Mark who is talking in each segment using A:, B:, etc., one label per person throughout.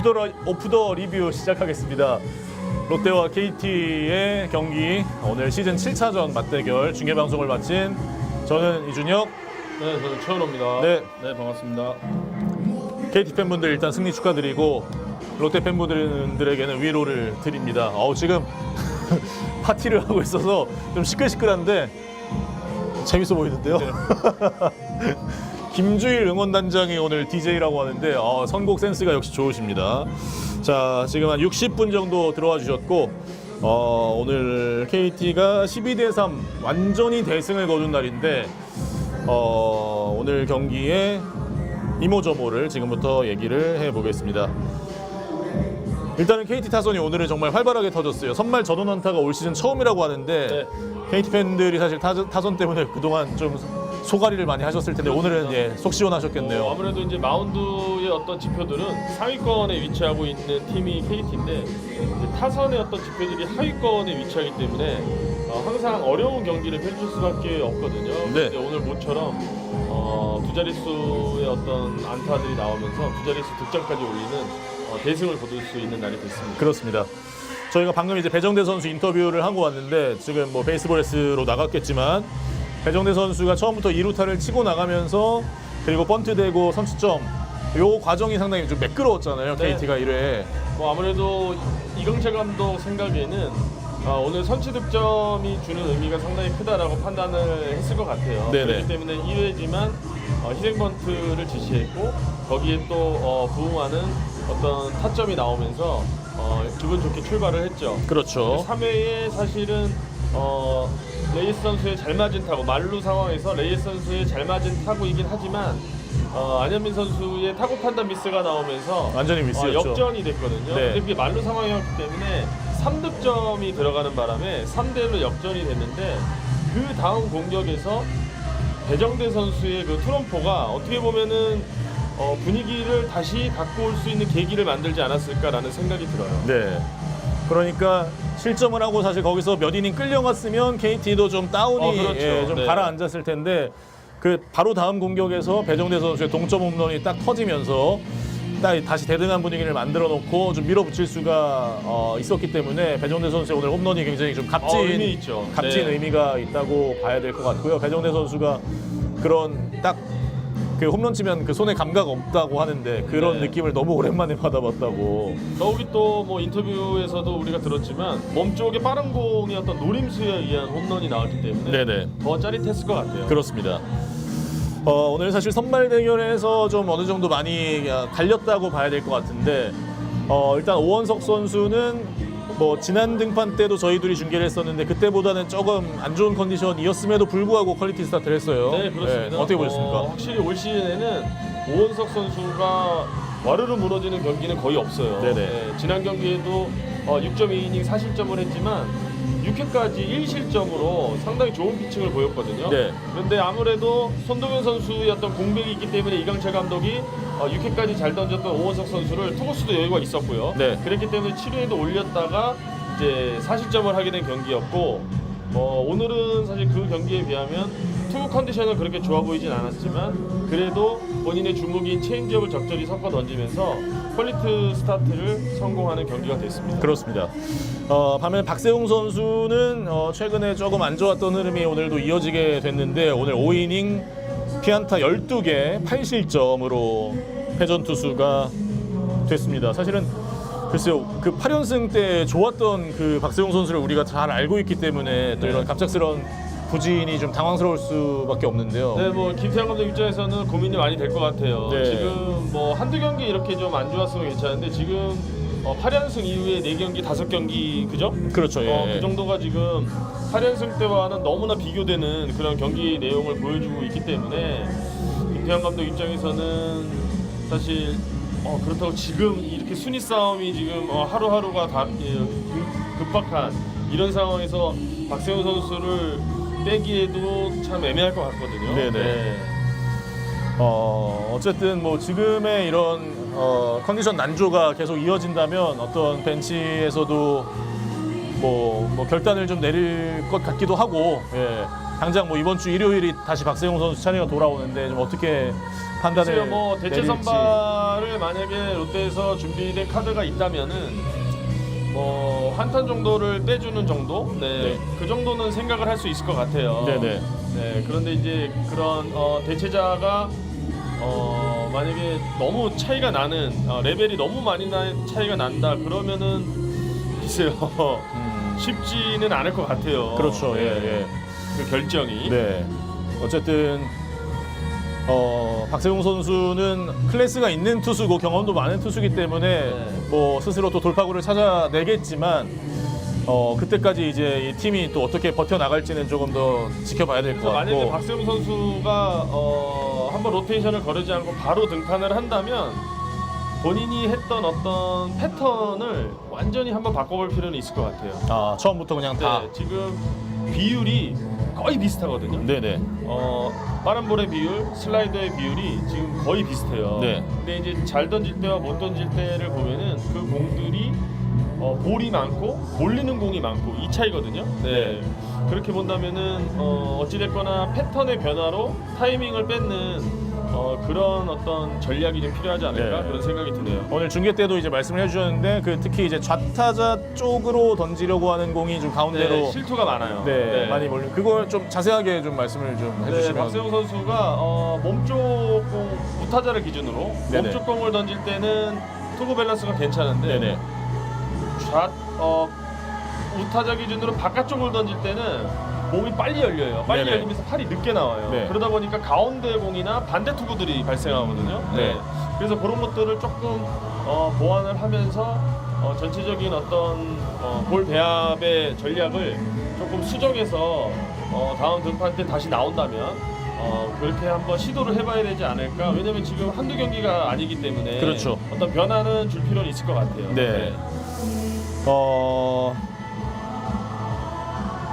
A: 오프 더, 라- 오프 더 리뷰 시작하겠습니다. 롯데와 KT의 경기 오늘 시즌 7차전 맞대결 중계 방송을 마친 저는 이준혁
B: 네, 저는 최원호입니다.
A: 네.
B: 네, 반갑습니다.
A: KT 팬분들 일단 승리 축하드리고 롯데 팬분들에게는 위로를 드립니다. 어우 지금 파티를 하고 있어서 좀 시끌시끌한데 재밌어 보이는데요. 김주일 응원단장이 오늘 DJ라고 하는데 어, 선곡 센스가 역시 좋으십니다. 자 지금 한 60분 정도 들어와 주셨고 어, 오늘 KT가 12대 3 완전히 대승을 거둔 날인데 어, 오늘 경기에 이모저모를 지금부터 얘기를 해보겠습니다. 일단은 KT 타선이 오늘은 정말 활발하게 터졌어요. 선발 전원 안타가 올 시즌 처음이라고 하는데
B: 네.
A: KT 팬들이 사실 타선, 타선 때문에 그동안 좀 소가리를 많이 하셨을 텐데 오늘은 예, 속 시원하셨겠네요.
B: 어, 아무래도 이제 마운드의 어떤 지표들은 상위권에 위치하고 있는 팀이 KT인데 타선의 어떤 지표들이 하위권에 위치하기 때문에 어, 항상 어려운 경기를 펼칠 수밖에 없거든요.
A: 네.
B: 근데 오늘 모처럼 어, 두 자릿수의 어떤 안타들이 나오면서 두 자릿수 득점까지 올리는 어, 대승을 거둘 수 있는 날이 됐습니다.
A: 그렇습니다. 저희가 방금 이제 배정대 선수 인터뷰를 하고 왔는데 지금 뭐 베이스볼에스로 나갔겠지만 배정대 선수가 처음부터 2루타를 치고 나가면서 그리고 번트 대고 선취점 요 과정이 상당히 좀 매끄러웠잖아요.
B: 네.
A: KT가 1회.
B: 뭐 아무래도 이경철 감독 생각에는 어, 오늘 선취 득점이 주는 의미가 상당히 크다라고 판단을 했을 것 같아요.
A: 네네.
B: 그렇기 때문에 1회지만 어, 희생 번트를 지시했고 거기에 또 어, 부응하는 어떤 타점이 나오면서 어, 기분 좋게 출발을 했죠.
A: 그렇죠.
B: 3회에 사실은 어, 레이스 선수의 잘 맞은 타구 말루 상황에서 레이스 선수의 잘 맞은 타구이긴 하지만 어, 안현민 선수의 타구 판단 미스가 나오면서
A: 완전히
B: 어,
A: 미스였죠.
B: 역전이 됐거든요.
A: 네.
B: 근데 그게 말루 상황이었기 때문에 3득점이 들어가는 바람에 3대1로 역전이 됐는데 그 다음 공격에서 배정대 선수의 그 트럼포가 어떻게 보면은 어, 분위기를 다시 갖고 올 수 있는 계기를 만들지 않았을까라는 생각이 들어요.
A: 네. 그러니까 실점을 하고 사실 거기서 몇 이닝 끌려갔으면 KT도 좀 다운이
B: 어, 그렇죠.
A: 예, 좀
B: 네.
A: 가라앉았을 텐데 그 바로 다음 공격에서 배정대 선수의 동점 홈런이 딱 터지면서 딱 다시 대등한 분위기를 만들어 놓고 좀 밀어붙일 수가 어, 있었기 때문에 배정대 선수의 오늘 홈런이 굉장히 좀 값진
B: 어, 의미 있죠.
A: 값진
B: 네.
A: 의미가 있다고 봐야 될 것 같고요. 배정대 선수가 그런 딱 그 홈런 치면 그 손에 감각 없다고 하는데 그런
B: 네.
A: 느낌을 너무 오랜만에 받아봤다고.
B: 더욱이 또 뭐 인터뷰에서도 우리가 들었지만 몸쪽에 빠른 어떤 노림수에 의한 홈런이 나왔기 때문에
A: 네네.
B: 더 짜릿했을 것 같아요.
A: 그렇습니다. 어, 오늘 사실 선발 대결에서 좀 어느 정도 많이 갈렸다고 봐야 될 것 같은데 어, 일단 오원석 선수는 뭐 지난 등판 때도 저희들이 중계를 했었는데 그때보다는 조금 안 좋은 컨디션이었음에도 불구하고 퀄리티 스타트를 했어요.
B: 네, 그렇습니다.
A: 어떻게 보셨습니까?
B: 어, 확실히 올 시즌에는 오원석 선수가 와르르 무너지는 경기는 거의 없어요.
A: 네네.
B: 지난 경기에도 어, 6.2이닝 4실점을 했지만 6회까지 1실점으로 상당히 좋은 피칭을 보였거든요.
A: 네.
B: 그런데 아무래도 손동현 선수의 어떤 공백이 있기 때문에 이강철 감독이 어, 6회까지 잘 던졌던 오원석 선수를 투구수도 여유가 있었고요.
A: 네.
B: 그랬기 때문에 7회에도 올렸다가 이제 4실점을 하게 된 경기였고 어, 오늘은 사실 그 경기에 비하면 투구 컨디션은 그렇게 좋아 보이진 않았지만 그래도 본인의 주목인 체인지업을 적절히 섞어 던지면서 퀄리티 스타트를 성공하는 경기가 됐습니다.
A: 그렇습니다. 어, 반면 박세웅 선수는 어, 최근에 조금 안 좋았던 흐름이 오늘도 이어지게 됐는데 오늘 5이닝 피안타 12개 8실점으로 패전 투수가 됐습니다. 사실은 글쎄요 그 8연승 때 좋았던 그 박세웅 선수를 우리가 잘 알고 있기 때문에 또
B: 네.
A: 이런 갑작스러운 부진이 좀 당황스러울 수밖에 없는데요.
B: 네, 뭐 김태형 감독 입장에서는 고민이 많이 될 것 같아요.
A: 네.
B: 지금 뭐 한두 경기 이렇게 좀 안 좋았으면 괜찮은데 지금 어, 8연승 이후에 4경기, 5경기 그죠?
A: 그렇죠. 예.
B: 어, 그 정도가 지금 8연승 때와는 너무나 비교되는 그런 경기 내용을 보여주고 있기 때문에 김태형 감독 입장에서는 사실 어, 그렇다고 지금 이렇게 순위 싸움이 지금 어, 하루하루가 다 예, 급- 급박한 이런 상황에서 박세훈 선수를 빼기에도 참 애매할 것 같거든요.
A: 네네. 어, 어쨌든 뭐 지금의 이런 어, 컨디션 난조가 계속 이어진다면 어떤 벤치에서도 뭐, 뭐 결단을 좀 내릴 것 같기도 하고 예. 당장 뭐 이번 주 일요일이 다시 박세용 선수 차례가 돌아오는데 좀 어떻게 판단을
B: 글쎄요, 뭐 대체
A: 내릴지.
B: 선발을 만약에 롯데에서 준비된 카드가 있다면은 뭐 한탄 정도를 빼주는 정도, 네,
A: 네.
B: 그 정도는 생각을 할 수 있을 것 같아요.
A: 네네.
B: 네, 그런데 이제 그런 어, 대체자가 어, 만약에 너무 차이가 나는 어, 레벨이 너무 많이 나 차이가 난다 그러면은 글쎄요
A: 음,
B: 쉽지는 않을 것 같아요.
A: 그렇죠.
B: 네,
A: 예, 예.
B: 그 결정이.
A: 네. 어쨌든 어, 박세웅 선수는 클래스가 있는 투수고 경험도 많은 투수기 때문에
B: 네.
A: 뭐 스스로 또 돌파구를 찾아내겠지만 어, 그때까지 이제 이 팀이 또 어떻게 버텨 나갈지는 조금 더 지켜봐야 될 것
B: 그래서 만약에
A: 같고.
B: 박세웅 선수가 어, 한번 로테이션을 거르지 않고 바로 등판을 한다면 본인이 했던 어떤 패턴을 완전히 한번 바꿔볼 필요는 있을 것 같아요.
A: 아, 처음부터 그냥 다.
B: 네, 지금 비율이 거의 비슷하거든요.
A: 네네.
B: 어, 빠른 볼의 비율, 슬라이더의 비율이 지금 거의 비슷해요.
A: 네.
B: 근데 이제 잘 던질 때와 못 던질 때를 보면은 그 공들이 어, 볼이 많고 몰리는 공이 많고 이 차이거든요. 네. 그렇게 본다면은 어, 어찌됐거나 패턴의 변화로 타이밍을 뺏는 어, 그런 어떤 전략이 좀 필요하지 않을까
A: 네.
B: 그런 생각이 드네요.
A: 오늘 중계 때도 이제 말씀을 해주셨는데 그 특히 이제 좌타자 쪽으로 던지려고 하는 공이 좀 가운데로
B: 네, 실투가 많아요.
A: 네, 많이 몰려. 그걸 좀 자세하게 좀 말씀을 좀
B: 네,
A: 해주시면.
B: 박세웅 선수가 어, 몸쪽 공 우타자를 기준으로
A: 네네.
B: 몸쪽 공을 던질 때는 투구 밸런스가 괜찮은데
A: 네네.
B: 좌 어, 우타자 기준으로 바깥쪽을 던질 때는 몸이 빨리 열려요. 빨리
A: 네네.
B: 열리면서 팔이 늦게 나와요.
A: 네.
B: 그러다 보니까 가운데 공이나 반대 투구들이 발생하거든요.
A: 네.
B: 그래서 그런 것들을 조금 어, 보완을 하면서 어, 전체적인 어떤 어, 볼 배합의 전략을 조금 수정해서 어, 다음 등판 때 다시 나온다면 어, 그렇게 한번 시도를 해봐야 되지 않을까. 왜냐면 지금 한두 경기가 아니기 때문에
A: 그렇죠.
B: 어떤 변화는 줄 필요는 있을 것 같아요.
A: 네. 어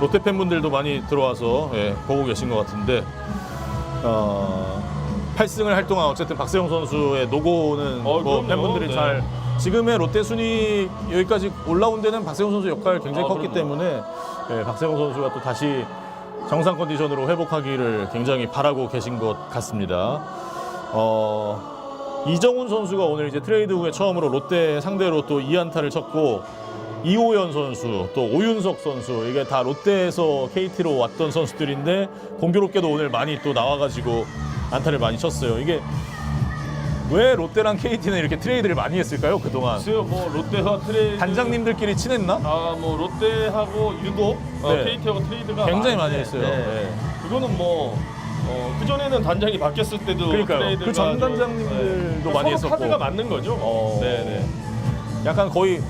A: 롯데 팬분들도 많이 들어와서 예, 보고 계신 것 같은데 어 8승을 할 동안 어쨌든 박세용 선수의 노고는
B: 어,
A: 뭐
B: 그럼요.
A: 팬분들이
B: 네.
A: 잘 지금의 롯데 순위 여기까지 올라온 데는 박세용 선수 역할 굉장히
B: 아,
A: 컸기
B: 그럼요.
A: 때문에 예, 박세용 선수가 또 다시 정상 컨디션으로 회복하기를 굉장히 바라고 계신 것 같습니다. 어, 이정훈 선수가 오늘 이제 트레이드 후에 처음으로 롯데 상대로 또 2안타를 쳤고 이호연 선수 또 오윤석 선수 이게 다 롯데에서 KT로 왔던 선수들인데 공교롭게도 오늘 많이 또 나와가지고 안타를 많이 쳤어요. 이게 왜 롯데랑 KT는 이렇게 트레이드를 많이 했을까요 그동안?
B: 글쎄요, 뭐 롯데와 트레이드
A: 단장님들끼리 친했나?
B: 아뭐 롯데하고 유독 어,
A: 네.
B: KT하고 트레이드가
A: 굉장히
B: 많은데,
A: 많이 했어요.
B: 네.
A: 네.
B: 그거는 뭐 어, 그 전에는 단장이 바뀌었을 때도
A: 그러니까요.
B: 트레이드가
A: 그전
B: 좀-
A: 단장님들도
B: 네.
A: 많이
B: 서로
A: 했었고.
B: 카드가 맞는 거죠.
A: 어.
B: 네네.
A: 약간 거의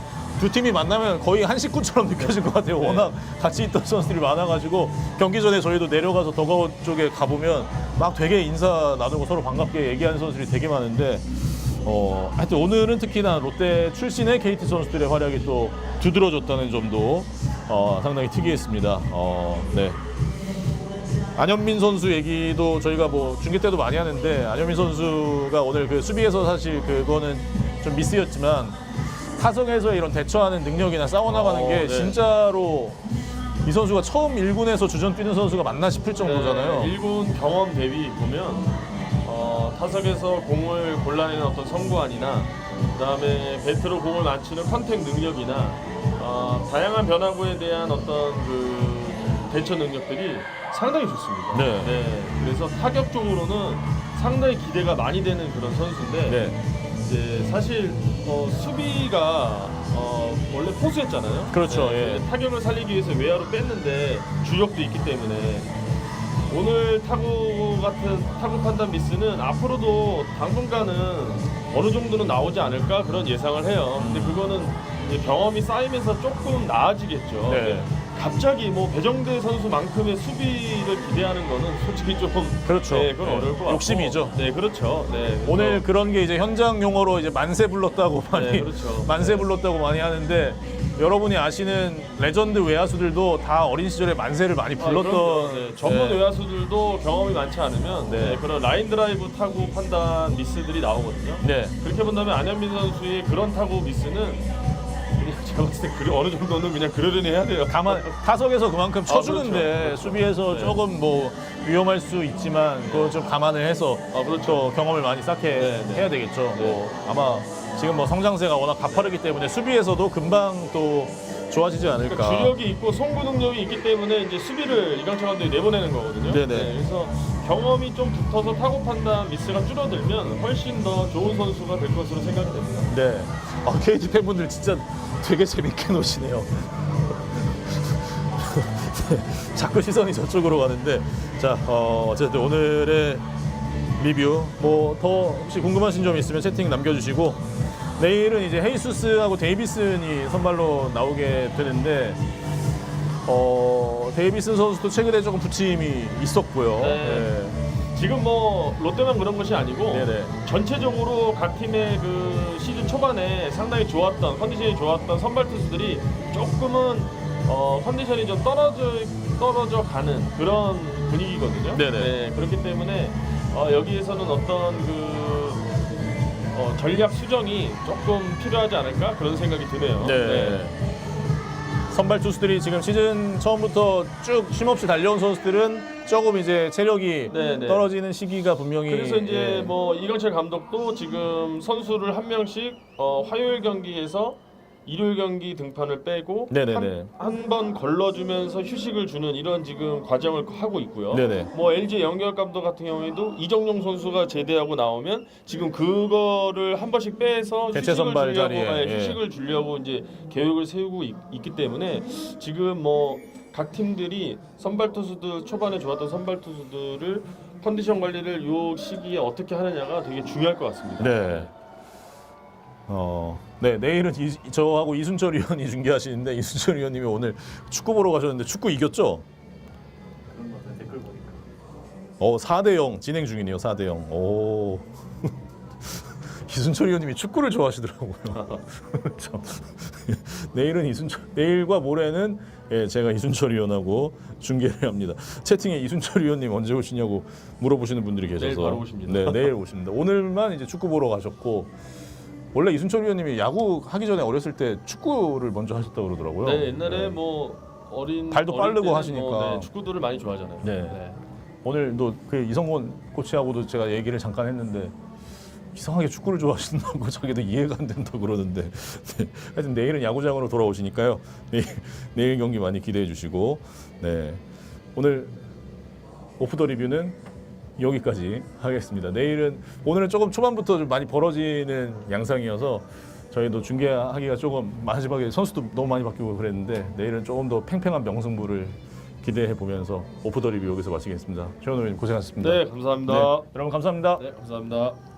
A: 두 팀이 만나면 거의 한 식구처럼 느껴질 것 같아요.
B: 네.
A: 워낙 같이 있던 선수들이 많아가지고 경기 전에 저희도 내려가서 더가웃 쪽에 가보면 막 되게 인사 나누고 서로 반갑게 얘기하는 선수들이 되게 많은데 어, 하여튼 오늘은 특히나 롯데 출신의 KT 선수들의 활약이 또 두드러졌다는 점도 어, 상당히 특이했습니다. 어, 네. 안현민 선수 얘기도 저희가 뭐 중계 때도 많이 하는데 안현민 선수가 오늘 그 수비에서 사실 그거는 좀 미스였지만 타석에서 이런 대처하는 능력이나 싸워나가는
B: 어,
A: 게
B: 네.
A: 진짜로 이 선수가 처음 1군에서 주전 뛰는 선수가 맞나 싶을 정도잖아요.
B: 네, 일군 경험 대비 보면 어, 타석에서 공을 골라내는 어떤 성구안이나 그다음에 배트로 공을 맞추는 컨택 능력이나 어, 다양한 변화구에 대한 어떤 그 대처 능력들이 상당히 좋습니다.
A: 네.
B: 그래서 타격적으로는 상당히 기대가 많이 되는 그런 선수인데
A: 네.
B: 이제 사실 어, 수비가 어, 원래 포수였잖아요.
A: 그렇죠,
B: 네,
A: 예.
B: 타격을 살리기 위해서 외야로 뺐는데 주력도 있기 때문에 오늘 타구 같은 타구 판단 미스는 앞으로도 당분간은 어느 정도는 나오지 않을까 그런 예상을 해요. 근데 그거는 이제 경험이 쌓이면서 조금 나아지겠죠.
A: 네.
B: 갑자기 뭐 배정대 선수만큼의 수비를 기대하는 거는 솔직히 좀
A: 그렇죠.
B: 네, 그건
A: 네.
B: 어려울 것 같고
A: 욕심이죠.
B: 네, 그렇죠. 네, 그래서
A: 오늘 그런 게 이제 현장 용어로 이제 만세 불렀다고 많이
B: 네, 그렇죠.
A: 만세
B: 네.
A: 불렀다고 많이 하는데 여러분이 아시는 레전드 외야수들도 다 어린 시절에 만세를 많이
B: 아, 그럼요.
A: 불렀던
B: 네, 전문
A: 네.
B: 외야수들도 경험이 많지 않으면
A: 네.
B: 네, 그런 라인 드라이브 타구 판단 미스들이 나오거든요.
A: 네.
B: 그렇게 본다면 안현민 선수의 그런 타구 미스는 제가 봤을 때 그래, 어느 정도는 그냥 그러려니 해야 돼요.
A: 가만 타석에서 그만큼 쳐주는데
B: 그렇죠. 그렇죠.
A: 수비에서
B: 네.
A: 조금 뭐 위험할 수 있지만 그거 좀 감안을 해서
B: 아, 그렇죠.
A: 또 경험을 많이 쌓게
B: 네, 네.
A: 해야 되겠죠.
B: 네.
A: 뭐 아마 지금 뭐 성장세가 워낙 가파르기 때문에 수비에서도 금방 또 좋아지지 않을까.
B: 그러니까 주력이 있고 송구 능력이 있기 때문에 이제 수비를 이강철 감독이 내보내는 거거든요.
A: 네네.
B: 그래서 경험이 좀 붙어서 타고 판단 미스가 줄어들면 훨씬 더 좋은 선수가 될 것으로 생각이 됩니다.
A: 네. 아, KT 팬분들 진짜 되게 재밌게 노시네요. 자꾸 시선이 저쪽으로 가는데 자 어, 어쨌든 오늘의 리뷰 뭐 더 혹시 궁금하신 점 있으면 채팅 남겨주시고 내일은 이제 헤이수스하고 데이비슨이 선발로 나오게 되는데 어 데이비슨 선수도 최근에 조금 부침이 있었고요.
B: 네. 지금 뭐 롯데만 그런 것이 아니고
A: 네네.
B: 전체적으로 각 팀의 그 시즌 초반에 상당히 좋았던 컨디션이 좋았던 선발 투수들이 조금은 어, 컨디션이 좀 떨어져 떨어져 가는 그런 분위기거든요.
A: 네네.
B: 네, 그렇기 때문에 어, 여기에서는 어떤 그 어, 전략 수정이 조금 필요하지 않을까 그런 생각이 드네요.
A: 네. 선발 투수들이 지금 시즌 처음부터 쭉 쉼없이 달려온 선수들은 조금 이제 체력이
B: 네, 네.
A: 떨어지는 시기가 분명히
B: 그래서 이제
A: 예.
B: 뭐 이강철 감독도 지금 선수를 한 명씩 어, 화요일 경기에서 일요일 경기 등판을 빼고
A: 네네네.
B: 한 번 걸러주면서 휴식을 주는 이런 지금 과정을 하고 있고요.
A: 네네.
B: 뭐 LG 영역 감독 같은 경우에도 이정용 선수가 제대하고 나오면 지금 그거를 한 번씩 빼서
A: 대체
B: 휴식을
A: 선발
B: 주려고
A: 자리에,
B: 네,
A: 예.
B: 휴식을 주려고 이제 계획을 세우고 있, 기 때문에 지금 뭐 각 팀들이 선발 투수들 초반에 좋았던 선발 투수들을 컨디션 관리를 요 시기에 어떻게 하느냐가 되게 중요할 것 같습니다.
A: 네. 어, 네 내일은 이, 저하고 이순철 위원이 중계하시는데 이순철 위원님이 오늘 축구 보러 가셨는데 축구 이겼죠? 어, 4대 0 진행 중이네요. 4대 0. 오. 이순철 위원님이 축구를 좋아하시더라고요. 참. 내일은 이순철 내일과 모레는 예, 제가 이순철 위원하고 중계를 합니다. 채팅에 이순철 위원님 언제 오시냐고 물어보시는 분들이 계셔서
B: 내일 바로 오십니다.
A: 네, 내일 오십니다. 오늘만 이제 축구 보러 가셨고 원래 이순철 위원님이 야구 하기 전에 어렸을 때 축구를 먼저 하셨다 고 그러더라고요.
B: 네, 옛날에
A: 네.
B: 뭐 어린
A: 발도
B: 어릴
A: 빠르고
B: 때는
A: 하시니까.
B: 뭐, 네, 축구들을 많이 좋아하잖아요.
A: 네. 오늘도 그 이성곤 코치하고도 제가 얘기를 잠깐 했는데 이상하게 축구를 좋아하신다고 자기도 이해가 안 된다고 그러는데. 네. 하여튼 내일은 야구장으로 돌아오시니까요. 내일, 내일 경기 많이 기대해 주시고. 네. 오늘 오프 더 리뷰는 여기까지 하겠습니다. 내일은 오늘은 조금 초반부터 좀 많이 벌어지는 양상이어서 저희도 중계하기가 조금 마지막에 선수도 너무 많이 바뀌고 그랬는데 내일은 조금 더 팽팽한 명승부를 기대해 보면서 오프 더 리뷰 여기서 마치겠습니다. 의원님 고생하셨습니다.
B: 네, 감사합니다.
A: 네, 여러분 감사합니다.
B: 네, 감사합니다.